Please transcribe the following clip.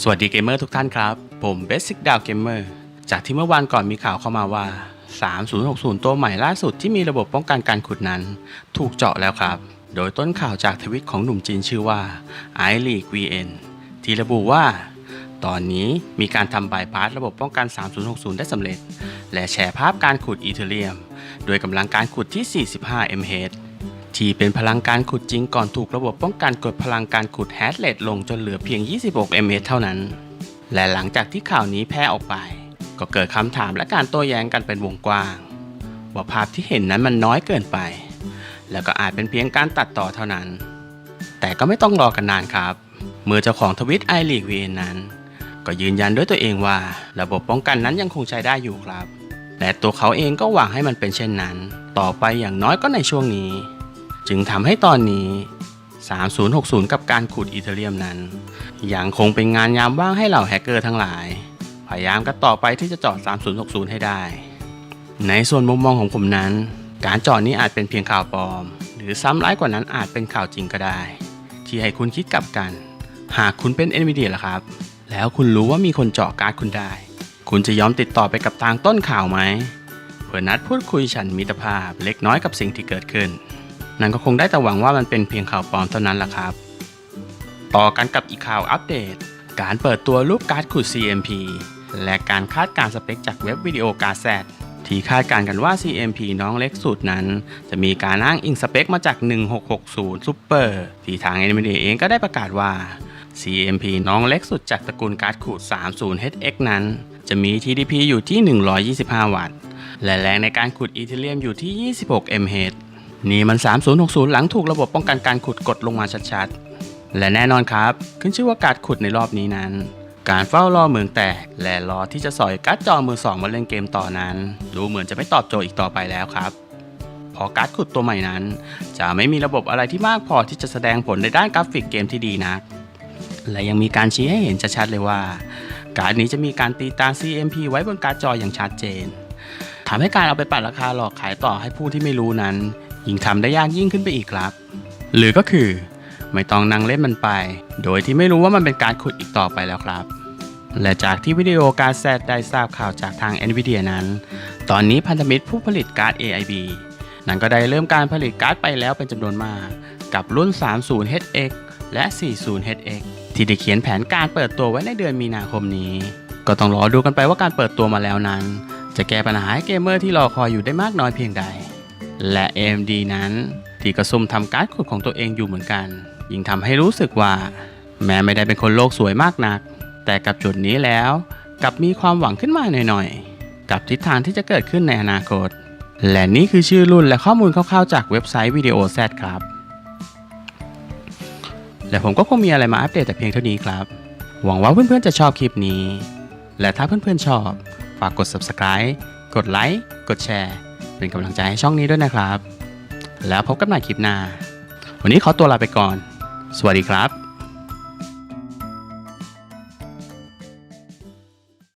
สวัสดีเกมเมอร์ทุกท่านครับ ผม Basic d o w Gamer จากที่เมื่อวานก่อนมีข่าวเข้ามาว่า 3060 ตัวใหม่ล่าสุดที่มีระบบป้องกันการขุดนั้น ถูกเจาะแล้วครับ โดยต้นข่าวจากทวิตของหนุ่มจีนชื่อว่า i l e a g VN ที่ระบุว่า ตอนนี้มีการทำบายพาสระบบป้องกัน 3060 ได้สำเร็จ และแชร์ภาพการขุดอีเทเรียม โดยกำลังการขุดที่ 45 mH ที่เป็นพลังการขุดจริงก่อนถูกระบบป้องกันกดพลังการขุดแฮชเลตลงจนเหลือเพียง 26 mH เท่านั้น และหลังจากที่ข่าวนี้แพร่ออกไป ก็เกิดคำถามและการโต้แย้งกันเป็นวงกว้างว่าภาพที่เห็นนั้นมันน้อยเกินไป แล้วก็อาจเป็นเพียงการตัดต่อเท่านั้น แต่ก็ไม่ต้องรอกันนานครับ เมื่อเจ้าของทวิตไอรีกวีนั้น ก็ยืนยันด้วยตัวเองว่า ระบบป้องกันนั้นยังคงใช้ได้อยู่ครับ และตัวเขาเองก็หวังให้มันเป็นเช่นนั้น ต่อไปอย่างน้อยก็ในช่วงนี้ จึงทำให้ตอนนี้ 3060 กับการขุดอีเทเรียมนั้น ยังคงเป็นงานยามว่างให้เหล่าแฮกเกอร์ทั้งหลาย พยายามกันต่อไปที่จะจาะ3060 ให้ได้ ในส่วนมุมมองของผมนั้น การจาะนี้อาจเป็นเพียงข่าวปลอม หรือซ้ำร้ายกว่านั้นอาจเป็นข่าวจริงก็ได้ ที่ให้คุณคิดกลับกัน หากคุณเป็น NVIDIA ล่ะครับ แล้วคุณรู้ว่ามีคนเจาะการ์ดคุณได้ คุณจะยอมติดต่อไปกับทางต้นข่าวไหมเพื่อนัดพูดคุยฉันมิตรภาพเล็กน้อยกับสิ่งที่เกิดขึ้น นั่นก็คงได้แต่หวังว่ามันเป็นเพียงข่าวปลอมเท่านั้นล่ะครับ ต่อกันกับอีกข่าวอัปเดต การเปิดตัวรูปการ์ดขุด CMP และการคาดการสเปคจากเว็บวิดีโอการ์แซดที่คาดการกันว่า CMP น้องเล็กสุดนั้น จะมีการอ้างอิงสเปคมาจาก 1660 Super ที่ทาง NVIDIA เองก็ได้ประกาศว่า CMP น้องเล็กสุดจากตระกูลการ์ดขูด 30HX นั้น จะมี TDP อยู่ที่ 125 วัตต์ และแรงในการขุดอีเทเรียมอยู่ที่ 26 mH นี่มัน 3060 หลังถูกระบบป้องกันการขุดกดลงมาชัดๆ และแน่นอนครับ ขึ้นชื่อว่าการขุดในรอบนี้นั้น การเฝ้ารอเมืองแตก และรอที่จะสอยการ์ดจอมือสองมาเล่นเกมต่อนั้น ดูเหมือนจะไม่ตอบโจทย์อีกต่อไปแล้วครับเพอการ์ดขุดตัวใหม่นั้น จะไม่มีระบบอะไรที่มากพอที่จะแสดงผลในด้านกราฟิกเกมที่ดีนัก และยังมีการชี้ให้เห็นชัดๆเลยว่า การ์ดนี้จะมีการตีตา CMP ไว้บนการ์ดจออย่างชัดเจนทำให้การเอาไปปัดราคาหลอกขายต่อให้ผู้ที่ไม่รู้นั้น ยิ่งทำได้ยากยิ่งขึ้นไปอีกครับ หรือก็คือ ไม่ต้องนั่งเล่นมันไป โดยที่ไม่รู้ว่ามันเป็นการขุดอีกต่อไปแล้วครับ และจากที่วิดีโอการแซดได้ทราบข่าวจากทาง NVIDIA นั้น ตอนนี้พันธมิตรผู้ผลิตการ์ด AIB นั้นก็ได้เริ่มการผลิตการ์ดไปแล้วเป็นจำนวนมาก กับรุ่น 30HX และ 40HX ที่ได้เขียนแผนการเปิดตัวไว้ในเดือนมีนาคมนี้ ก็ต้องรอดูกันไปว่าการเปิดตัวมาแล้วนั้น จะแก้ปัญหาให้เกมเมอร์ที่รอคอยอยู่ได้มากน้อยเพียงใด และ AMD นั้นที่กระซุ่มทำการ์ดขุดของตัวเองอยู่เหมือนกัน ยิ่งทำให้รู้สึกว่า แม้ไม่ได้เป็นคนโลกสวยมากนัก แต่กับจุดนี้แล้วกลับมีความหวังขึ้นมาหน่อยๆ กับทิศทางที่จะเกิดขึ้นในอนาคต และนี่คือชื่อรุ่นและข้อมูลคร่าวๆจากเว็บไซต์วิดีโอแซครับ และผมก็คงมีอะไรมาอัปเดตแต่เพียงเท่านี้ครับ หวังว่าเพื่อนๆจะชอบคลิปนี้ และถ้าเพื่อนๆชอบ ฝากกด subscribe กดไลค์กดแชร์ เป็นกำลังใจให้ช่องนี้ด้วยนะครับ แล้วพบกันใหม่คลิปหน้า วันนี้ขอตัวลาไปก่อน สวัสดีครับ